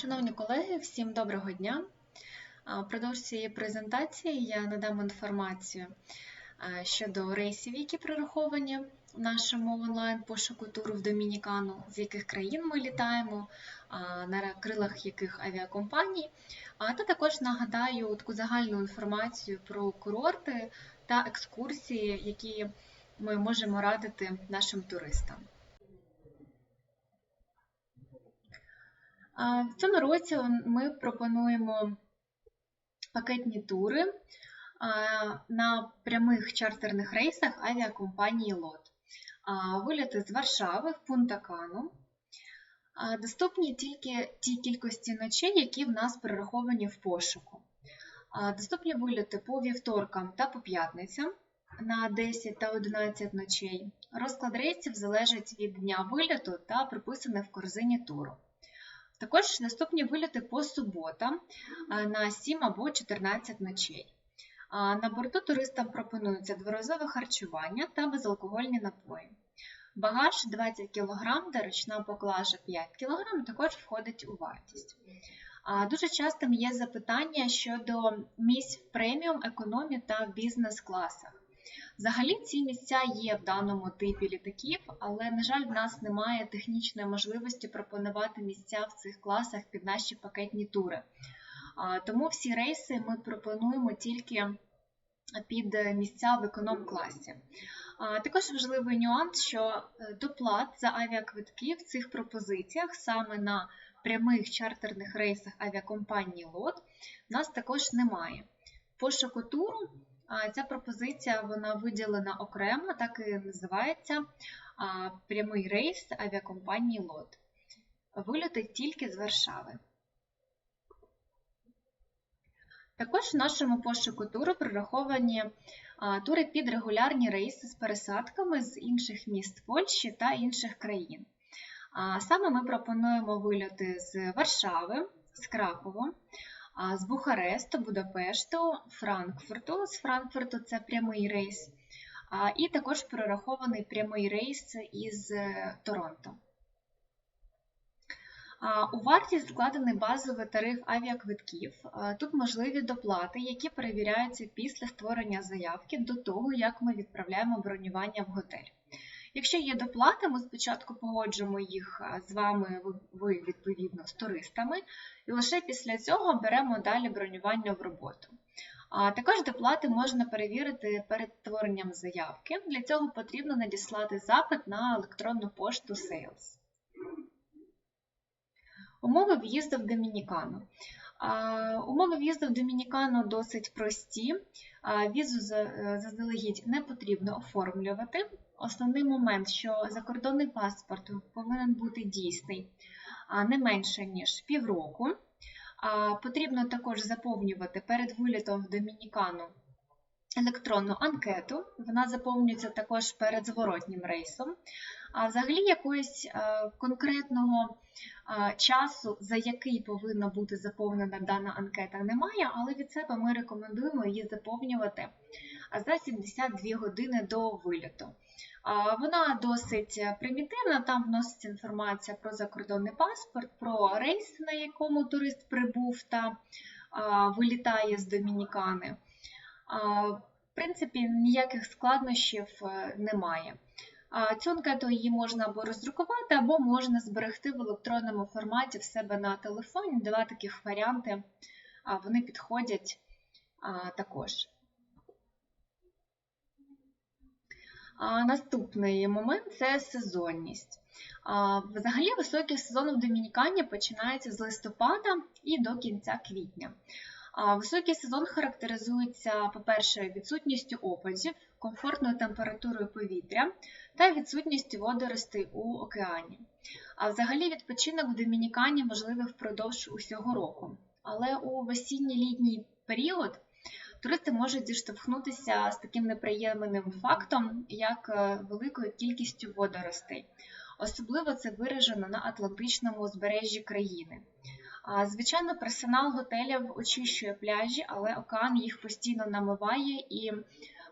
Шановні колеги, всім доброго дня! Продовж цієї презентації я надам інформацію щодо рейсів, які прораховані в нашому онлайн-пошуку туру в Домінікану, з яких країн ми літаємо, на крилах яких авіакомпаній, та також нагадаю таку загальну інформацію про курорти та екскурсії, які ми можемо радити нашим туристам. В цьому році ми пропонуємо пакетні тури на прямих чартерних рейсах авіакомпанії ЛОТ. Виліти з Варшави в Пунта-Кану. Доступні тільки ті кількості ночей, які в нас перераховані в пошуку. Доступні виліти по вівторкам та по п'ятницям на 10 та 11 ночей. Розклад рейсів залежить від дня виліту та приписаний в корзині туру. Також наступні виліти по суботам на 7 або 14 ночей. На борту туристам пропонується дворазове харчування та безалкогольні напої. Багаж 20 кг та ручна поклажа 5 кг також входить у вартість. Дуже частим є запитання щодо місць в преміум, економі та бізнес-класах. Взагалі ці місця є в даному типі літаків, але, на жаль, в нас немає технічної можливості пропонувати місця в цих класах під наші пакетні тури. Тому всі рейси ми пропонуємо тільки під місця в економ-класі. Також важливий нюанс, що е, доплат за авіаквитки в цих пропозиціях саме на прямих чартерних рейсах авіакомпанії ЛОТ нас також немає. Пошуку туру Ця пропозиція вона виділена окремо, так і називається прямий рейс авіакомпанії ЛОТ. Виліти тільки з Варшави. Також в нашому пошуку туру прораховані тури під регулярні рейси з пересадками з інших міст Польщі та інших країн. Саме ми пропонуємо вильоти з Варшави, з Кракова, з Бухаресту, Будапешту, Франкфурту. З Франкфурту це прямий рейс, і також прорахований прямий рейс із е, Торонто. У вартість складений базовий тариф авіаквитків. Тут можливі доплати, які перевіряються після створення заявки до того, як ми відправляємо бронювання в готель. Якщо є доплати, ми спочатку погоджуємо їх з вами, ви відповідно з туристами, і лише після цього беремо далі бронювання в роботу. А також доплати можна перевірити перед створенням заявки. Для цього потрібно надіслати запит на електронну пошту Sales. Умови в'їзду в Домінікану. Умови в'їзду в Домінікану досить прості. Візу заздалегідь не потрібно оформлювати. Основний момент, що закордонний паспорт повинен бути дійсний не менше, ніж півроку. Потрібно також заповнювати перед вилітом в Домінікану електронну анкету. Вона заповнюється також перед зворотнім рейсом. А взагалі якогось е, конкретного е, часу, за який повинна бути заповнена дана анкета, немає, але від себе ми рекомендуємо її заповнювати за 72 години до виліту. Вона досить примітивна, там вноситься інформація про закордонний паспорт, про рейс, на якому турист прибув та вилітає з Домінікани. В принципі, ніяких складнощів е, немає. Цю анкету її можна або роздрукувати, або можна зберегти в електронному форматі в себе на телефоні. Два таких варіанти вони підходять також. Наступний момент це сезонність. Взагалі, високий сезон в Домінікані починається з листопада і до кінця квітня. Високий сезон характеризується, по-перше, відсутністю опадів, комфортною температурою повітря та відсутністю водоростей у океані. А взагалі відпочинок в Домінікані можливий впродовж усього року. Але у весінній-літній період туристи можуть зіштовхнутися з таким неприємним фактом, як е, великою кількістю водоростей. Особливо це виражено на Атлантичному узбережжі країни. Звичайно, персонал готелів очищує пляжі, але океан їх постійно намиває і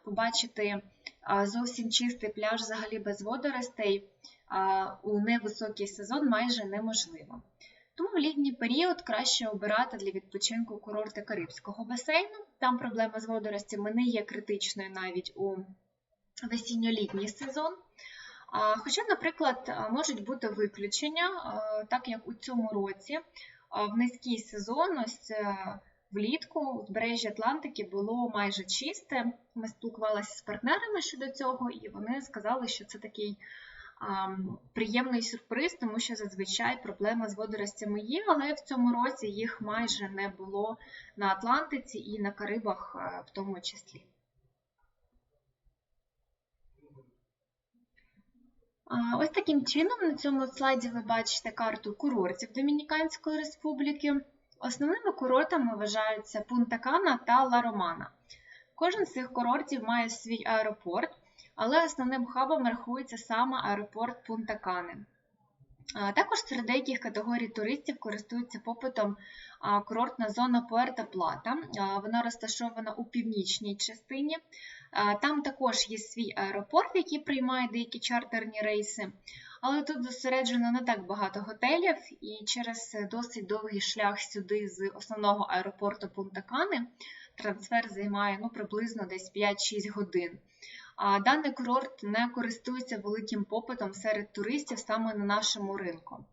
побачити зовсім чистий пляж взагалі без водоростей у невисокий сезон майже неможливо. Тому в літній період краще обирати для відпочинку курорти Карибського басейну. Там проблема з водоростями не є критичною навіть у весінньо-літній сезон. Хоча, наприклад, можуть бути виключення, так як у цьому році в низький сезон, ось е, влітку узбережжя Атлантики було майже чисте. Ми спілкувалися з партнерами щодо цього, і вони сказали, що це такий приємний сюрприз, тому що зазвичай проблема з водоростями є, але в цьому році їх майже не було на Атлантиці і на Карибах е, в тому числі. Ось таким чином на цьому слайді ви бачите карту курортів Домініканської республіки. Основними курортами вважаються Пунта-Кана та Ла Романа. Кожен з цих курортів має свій аеропорт, але основним хабом рахується саме аеропорт Пунта-Кани. Також серед деяких категорій туристів користується попитом курортна зона Пуерта Плата. Вона розташована у північній частині. Там також є свій аеропорт, який приймає деякі чартерні рейси. Але тут зосереджено не так багато готелів, і через досить довгий шлях сюди з основного аеропорту Пунта-Кани трансфер займає ну, приблизно десь 5-6 годин. Даний курорт не користується великим попитом серед туристів саме на нашому ринку.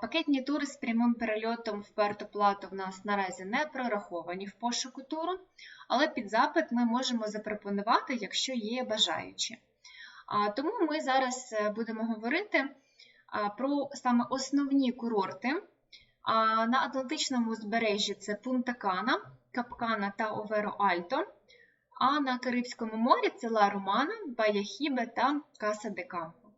Пакетні тури з прямим перельотом в Пуерто-Плато в нас наразі не прораховані в пошуку туру, але під запит ми можемо запропонувати, якщо є бажаючі. Тому ми зараз е, будемо говорити про саме основні курорти. На Атлантичному узбережжі це Пунта Кана, Капкана та Оверо Альто. А на Карибському морі це Ла Романа, Баяхібе та Каса де Кампо.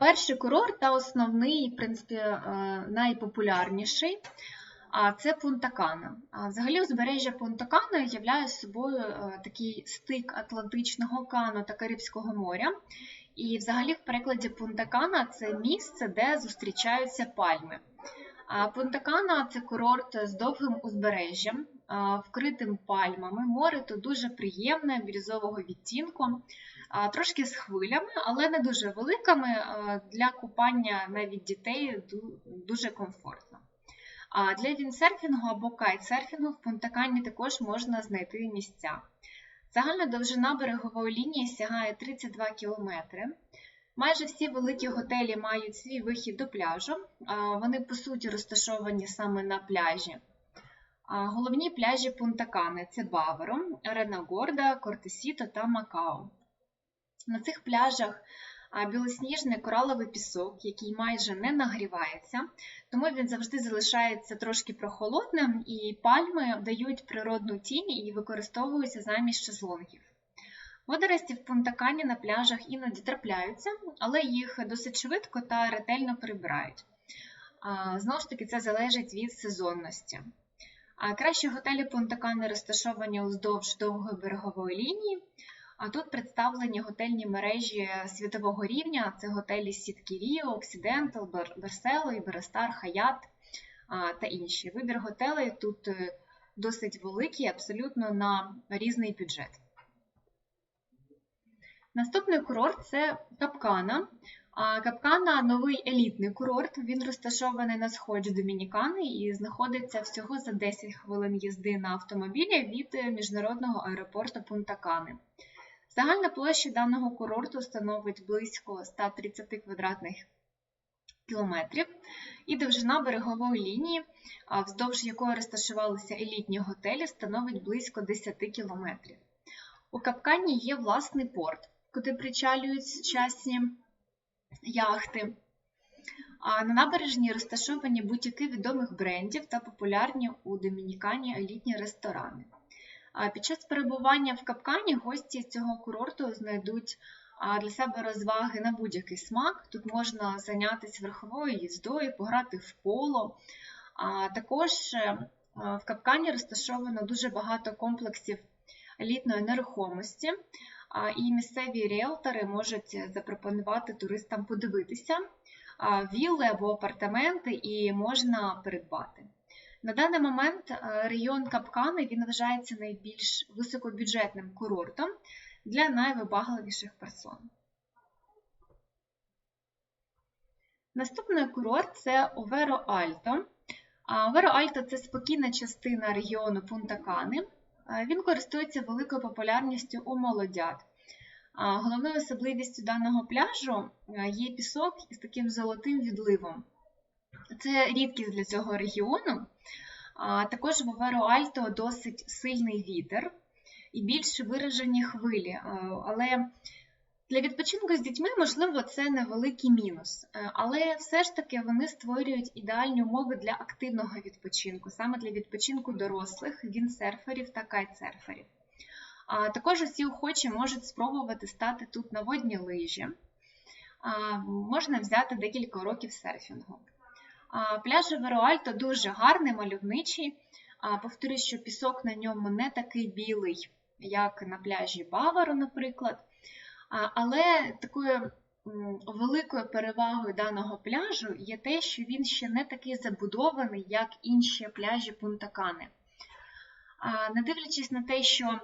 Перший курорт та основний, в принципі, е, найпопулярніший це Пунта-Кана. Взагалі, узбережжя Пунта-Кана являє собою е, такий стик Атлантичного Кану та Карибського моря. І, взагалі, в перекладі Пунта-Кана це місце, де зустрічаються пальми. Пунта-Кана – це курорт з довгим узбережжям, вкритим пальмами. Море тут дуже приємне, бірюзового відтінку, трошки з хвилями, але не дуже великими. Для купання навіть дітей дуже комфортно. А для віндсерфінгу або кайтсерфінгу в Пунта-Кані також можна знайти місця. Загальна довжина берегової лінії сягає 32 кілометри. Майже всі великі готелі мають свій вихід до пляжу, вони, по суті, розташовані саме на пляжі. Головні пляжі Пунта-Кани це Баверо, Ренагорда, Кортесіто та Макао. На цих пляжах білосніжний кораловий пісок, який майже не нагрівається, тому він завжди залишається трошки прохолодним, і пальми дають природну тінь і використовуються замість шезлонгів. Водорості в Пунтакані на пляжах іноді трапляються, але їх досить швидко та ретельно прибирають. Знову ж таки, це залежить від сезонності. Кращі готелі Пунтакани розташовані уздовж довгої берегової лінії. А тут представлені готельні мережі світового рівня: це готелі Сіткі Ріо, Оксидентал, Берсело, Іберестар, Хаят та інші. Вибір готелей тут е, досить великий, абсолютно на різний бюджет. Наступний курорт це Капкана. Капкана новий елітний курорт. Він розташований на сході Домінікани і знаходиться всього за 10 хвилин їзди на автомобілі від міжнародного аеропорту Пунта-Кани. Загальна площа даного курорту становить близько 130 квадратних кілометрів, і довжина берегової лінії, вздовж якої розташувалися елітні готелі, становить близько 10 кілометрів. У Капкані є власний порт куди причалюють сучасні яхти. А на набережні розташовані будь-які відомих брендів та популярні у Домінікані елітні ресторани. А під час перебування в капкані гості цього курорту знайдуть для себе розваги на будь-який смак. Тут можна зайнятися верховою їздою, пограти в поло. А Також е, в капкані розташовано дуже багато комплексів елітної нерухомості і місцеві ріелтори можуть запропонувати туристам подивитися вілли або апартаменти і можна придбати. На даний момент район Капкани він вважається найбільш високобюджетним курортом для найвибагливіших персон. Наступний курорт це Оверо Альто. Оверо Альто це спокійна частина регіону Пунта-Кани. Він користується великою популярністю у молодят. Головною особливістю даного пляжу є пісок із таким золотим відливом. Це рідкість для цього регіону. Також в Оверо Альто досить сильний вітер і більш виражені хвилі. Але для відпочинку з дітьми, можливо, це невеликий мінус, е, але все ж таки вони створюють ідеальні умови для активного відпочинку, саме для відпочинку дорослих, віндсерферів та кайтсерферів. А також усі охочі можуть спробувати стати тут на водні лижі. А, можна взяти декілька уроків серфінгу. А, пляж Вероальто дуже гарний, мальовничий. А, повторюю, що пісок на ньому не такий білий, як на пляжі Баваро, наприклад. Але такою великою перевагою даного пляжу є те, що він ще не такий забудований, як інші пляжі Пунта-Кани. Не дивлячись на те, що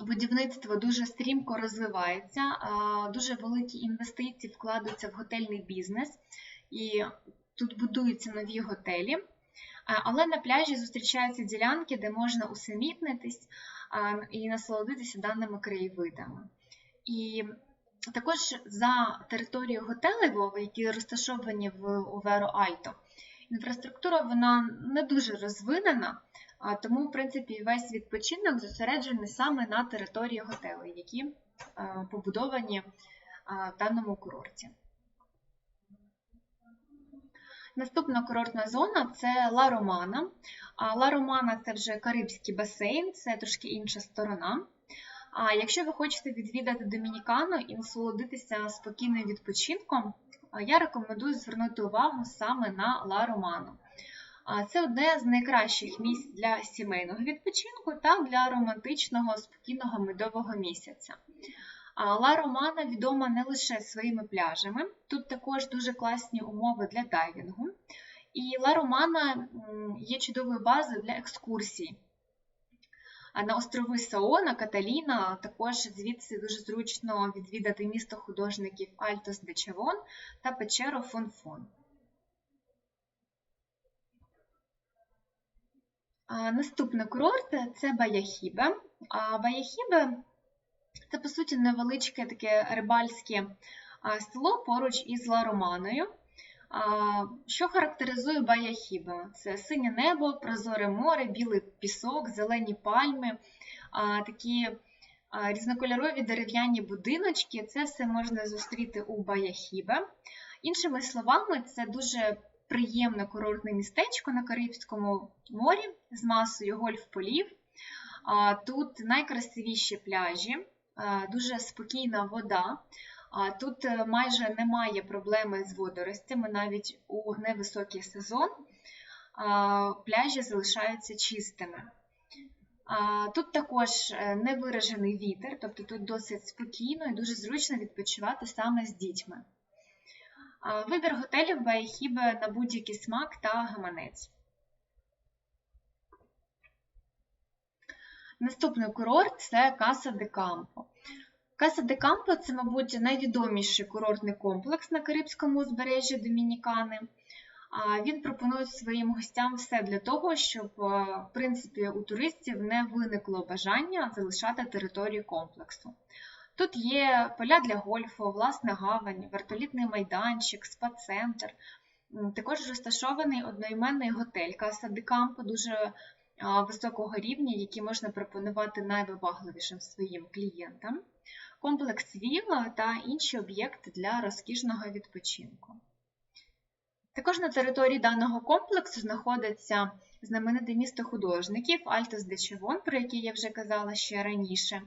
будівництво дуже стрімко розвивається, дуже великі інвестиції вкладаються в готельний бізнес, і тут будуються нові готелі. Але на пляжі зустрічаються ділянки, де можна усамітнитись і насолодитися даними краєвидами. І також за територією готелів, які розташовані в Оверо Альто, інфраструктура вона не дуже розвинена, тому, в принципі, весь відпочинок зосереджений саме на території готелів, які побудовані в даному курорті. Наступна курортна зона це Ла Романа. Ла Романа це вже Карибський басейн, це трошки інша сторона. А якщо ви хочете відвідати Домінікану і насолодитися спокійним відпочинком, я рекомендую звернути увагу саме на Ла Роману. Це одне з найкращих місць для сімейного відпочинку та для романтичного спокійного медового місяця. Ла Романа відома не лише своїми пляжами, тут також дуже класні умови для дайвінгу. І Ла Романа є чудовою базою для екскурсій. На острови Саона, Каталіна, також звідси дуже зручно відвідати місто художників Альтос де Чавон та печеру Фонфон. Наступний курорт це Баяхібе. Баяхібе це, по суті, невеличке таке рибальське село поруч із Лароманою. Що характеризує Баяхіба? Це синє небо, прозоре море, білий пісок, зелені пальми, такі різнокольорові дерев'яні будиночки. Це все можна зустріти у Баяхібе. Іншими словами, це дуже приємне курортне містечко на Карибському морі з масою гольф-полів. Тут найкрасивіші пляжі, дуже спокійна вода. Тут е, майже немає проблеми з водоростями, навіть у невисокий сезон пляжі залишаються чистими. Тут також е, невиражений вітер, тобто тут досить спокійно і дуже зручно відпочивати саме з дітьми. Вибір готелів Баяхібе на будь-який смак та гаманець. Наступний курорт це Каса де Кампо. Каса де Кампо це, мабуть, найвідоміший курортний комплекс на Карибському узбережжі Домінікани. Він пропонує своїм гостям все для того, щоб в принципі, у туристів не виникло бажання залишати територію комплексу. Тут є поля для гольфу, власна гавань, вертолітний майданчик, спа-центр. Також розташований одноіменний готель Каса де Кампо, дуже високого рівня, який можна пропонувати найвибагливішим своїм клієнтам комплекс віла та інші об'єкти для розкішного відпочинку. Також на території даного комплексу знаходиться знамените місто художників Альтос де Чевон, про яке я вже казала ще раніше.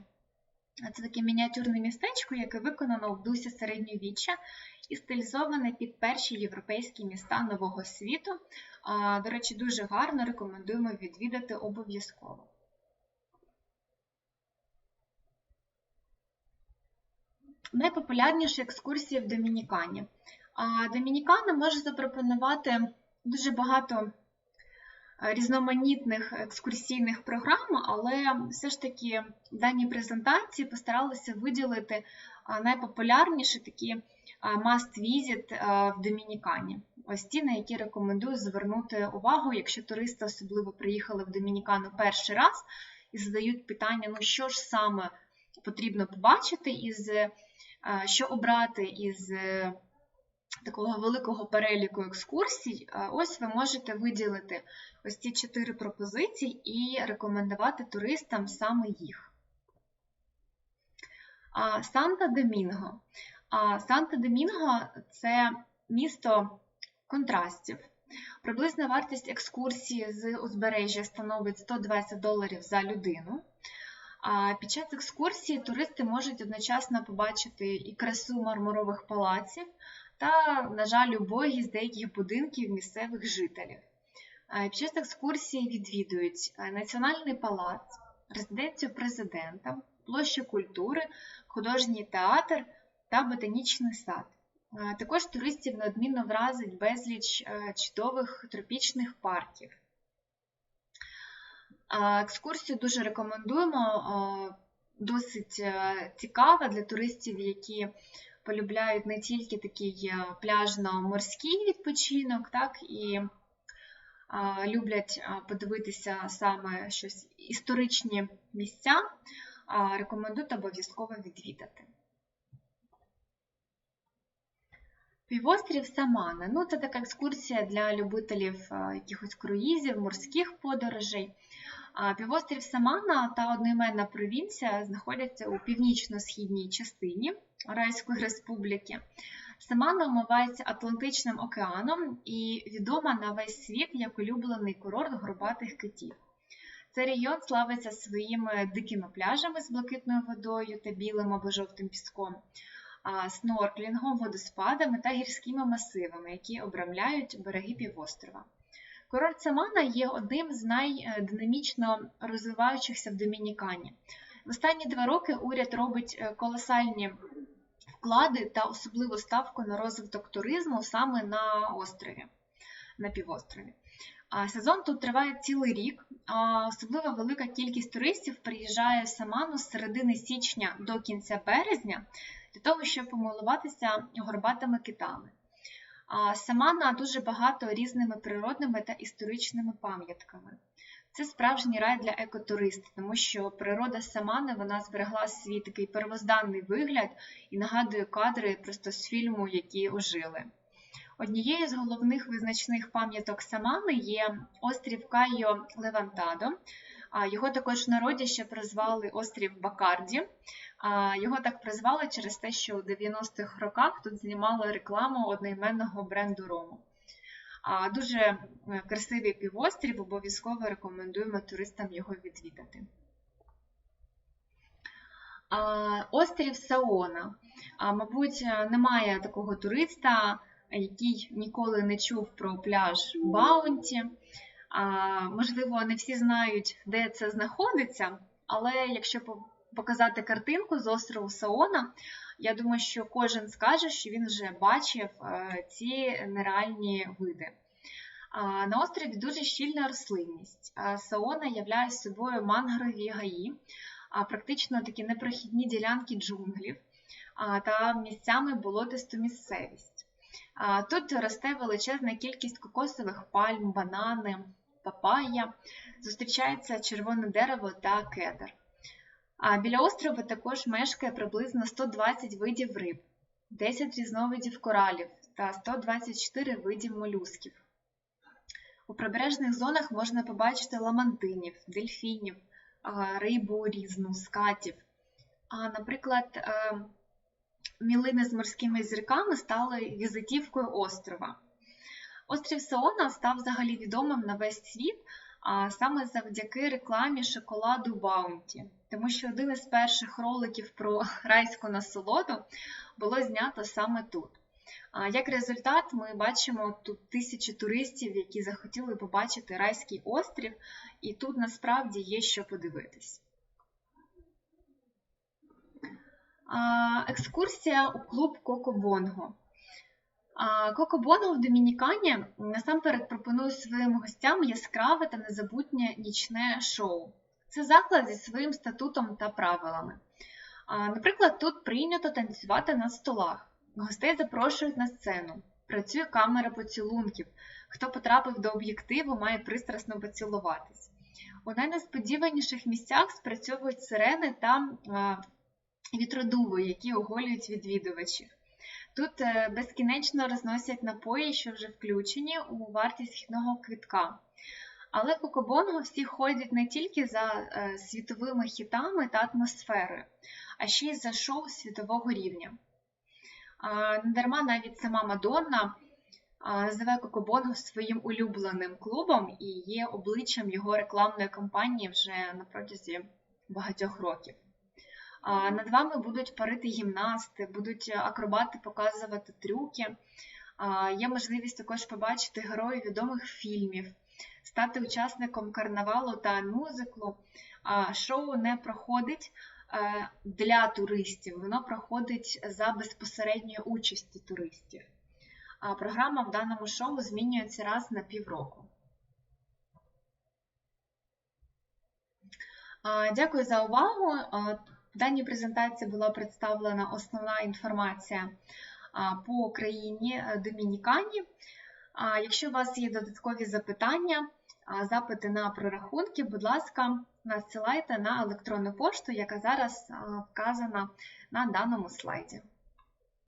Це таке мініатюрне містечко, яке виконано в дусі середньовіччя і стилізоване під перші європейські міста Нового світу. До речі, дуже гарно рекомендуємо відвідати обов'язково. Найпопулярніші екскурсії в Домінікані. А Домінікана може запропонувати дуже багато е, різноманітних екскурсійних програм, але все ж таки в даній презентації постаралися виділити найпопулярніші такі must visit в Домінікані. Ось ті, на які рекомендую звернути увагу, якщо туристи особливо приїхали в Домінікану перший раз і задають питання, ну що ж саме потрібно побачити, із що обрати із такого великого переліку екскурсій, ось ви можете виділити ось ці чотири пропозиції і рекомендувати туристам саме їх. Санта-Домінго. Санта-Домінго це місто контрастів. Приблизна вартість екскурсії з узбережжя становить 120 доларів за людину. А під час екскурсії туристи можуть одночасно побачити і красу мармурових палаців та, на жаль, убогість деяких будинків місцевих жителів. Під час екскурсії відвідують Національний палац, резиденцію президента, площу культури, художній театр та ботанічний сад. Також туристів неодмінно вразить безліч чудових тропічних парків. Екскурсію дуже рекомендуємо, досить е, цікава для туристів, які полюбляють не тільки такий пляжно-морський відпочинок, так і люблять подивитися саме щось історичні місця, рекомендую обов'язково відвідати. Півострів Самана. Ну, Це така екскурсія для любителів якихось круїзів, морських подорожей. Півострів Самана та одноіменна провінція знаходяться у північно-східній частині Райської Республіки. Самана омивається Атлантичним океаном і відома на весь світ як улюблений курорт горбатих китів. Цей регіон славиться своїми дикими пляжами з блакитною водою та білим або жовтим піском, снорклінгом, водоспадами та гірськими масивами, які обрамляють береги півострова. Курорт Самана є одним з найдинамічно розвиваючихся в Домінікані. В останні два роки уряд робить е, колосальні вклади та особливу ставку на розвиток туризму саме на острові, на півострові. Сезон тут триває цілий рік, а особливо велика кількість туристів приїжджає в Саману з середини січня до кінця березня для того, щоб помилуватися горбатими китами. Самана дуже багато різними природними та історичними пам'ятками. Це справжній рай для екотуриста, тому що природа Самани вона зберегла свій такий первозданний вигляд і нагадує кадри просто з фільму, які ожили. Однією з головних визначних пам'яток Самани є острів Кайо Левантадо. Його також в народі ще прозвали острів Бакарді. Його так призвали через те, що у 90-х роках тут знімали рекламу одноіменного бренду Рому. Дуже е, красивий півострів, обов'язково рекомендуємо туристам його відвідати. Острів Саона. Мабуть, немає такого туриста, який ніколи не чув про пляж Баунті. Можливо, не всі знають, де це знаходиться, але якщо показати картинку з острову Саона, я думаю, що кожен скаже, що він вже бачив е, ці нереальні види. На острові дуже щільна рослинність. Саона являє собою мангрові гаї, практично такі непрохідні ділянки джунглів та місцями болотисту місцевість. Тут росте величезна кількість кокосових пальм, банани, папайя, зустрічається червоне дерево та кедр. А біля острова також мешкає приблизно 120 видів риб, 10 різновидів коралів та 124 видів молюсків. У прибережних зонах можна побачити ламантинів, дельфінів, рибу різну, скатів. А, Наприклад, е, мілини з морськими зірками стали візитівкою острова. Острів Саона став взагалі відомим на весь світ а саме завдяки рекламі шоколаду Баунті, тому що один із перших роликів про райську насолоду було знято саме тут. Як результат, ми бачимо тут тисячі туристів, які захотіли побачити райський острів, і тут насправді є що подивитись. Екскурсія у клуб Кокобонго. Кокобонго в Домінікані насамперед пропонує своїм гостям яскраве та незабутнє нічне шоу. Це заклад зі своїм статутом та правилами. Наприклад, тут прийнято танцювати на столах, гостей запрошують на сцену, працює камера поцілунків. Хто потрапив до об'єктиву, має пристрасно поцілуватись. У найнесподіваніших місцях спрацьовують сирени та вітродуви, які оголюють відвідувачів. Тут е, безкінечно розносять напої, що вже включені у вартість вхідного квитка. Але Кокобонго всі ходять не тільки за е, світовими хітами та атмосферою, а ще й за шоу світового рівня. Недарма навіть сама Мадонна називає Кокобонго своїм улюбленим клубом і є обличчям його рекламної кампанії вже на протязі багатьох років. Над вами будуть парити гімнасти, будуть акробати показувати трюки. Є можливість також побачити героїв відомих фільмів, стати учасником карнавалу та мюзиклу. Шоу не проходить е, для туристів, воно проходить за безпосередньої участі туристів. Програма в даному шоу змінюється раз на півроку. Дякую за увагу. В даній презентації була представлена основна інформація по країні е, Домінікані. Якщо у вас є додаткові запитання, запити на прорахунки, будь ласка, надсилайте на електронну пошту, яка зараз вказана на даному слайді.